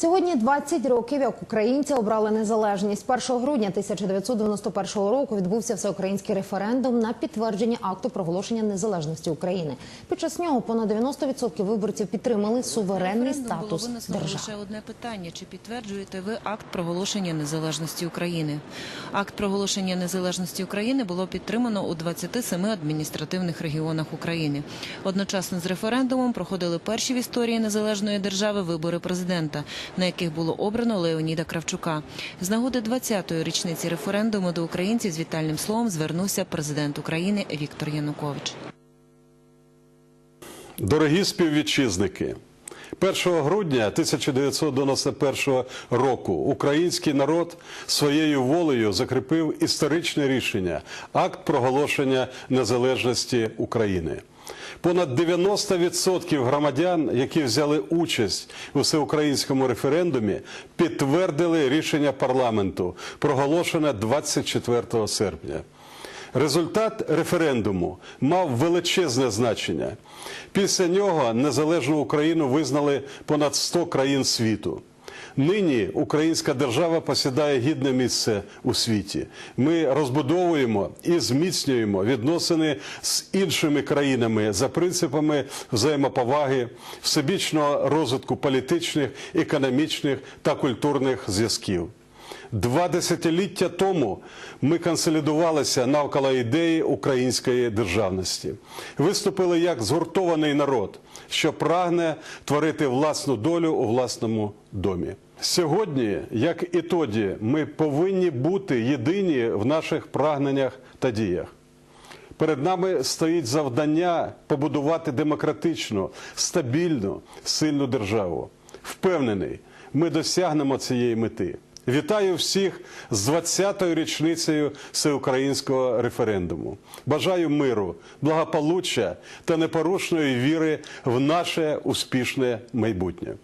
Сьогодні 20 років, як українці обрали незалежність. 1 грудня 1991 року відбувся всеукраїнський референдум на підтвердження акту проголошення незалежності України. Під час нього понад 90% виборців підтримали суверенний Референдум статус було держави. лише одне питання: чи підтверджуєте ви акт проголошення незалежності України? Акт проголошення незалежності України було підтримано у 27 адміністративних регіонах України. Одночасно з референдумом проходили перші в історії незалежної держави вибори президента, на яких було обрано Леоніда Кравчука. З нагоди 20-ї річниці референдуму до українців з вітальним словом звернувся президент України Віктор Янукович. Дорогі співвітчизники, 1 грудня 1991 року український народ своєю волею закріпив історичне рішення акт проголошення незалежності України. Понад 90% громадян, які взяли участь у всеукраїнському референдумі, підтвердили рішення парламенту, проголошене 24 серпня. Результат референдуму мав величезне значення. Після нього незалежну Україну визнали понад 100 країн світу. Нині українська держава посідає гідне місце у світі. Ми розбудовуємо і зміцнюємо відносини з іншими країнами за принципами взаємоповаги, всебічного розвитку політичних, економічних та культурних зв'язків. Два десятиліття тому ми консолідувалися навколо ідеї української державності, виступили як згуртований народ, що прагне творити власну долю у власному домі. Сьогодні, як і тоді, ми повинні бути єдині в наших прагненнях та діях. Перед нами стоїть завдання побудувати демократичну, стабільну, сильну державу. Впевнений, ми досягнемо цієї мети. Вітаю всіх з 20-ю річницею всеукраїнського референдуму. Бажаю миру, благополуччя та непорушної віри в наше успішне майбутнє.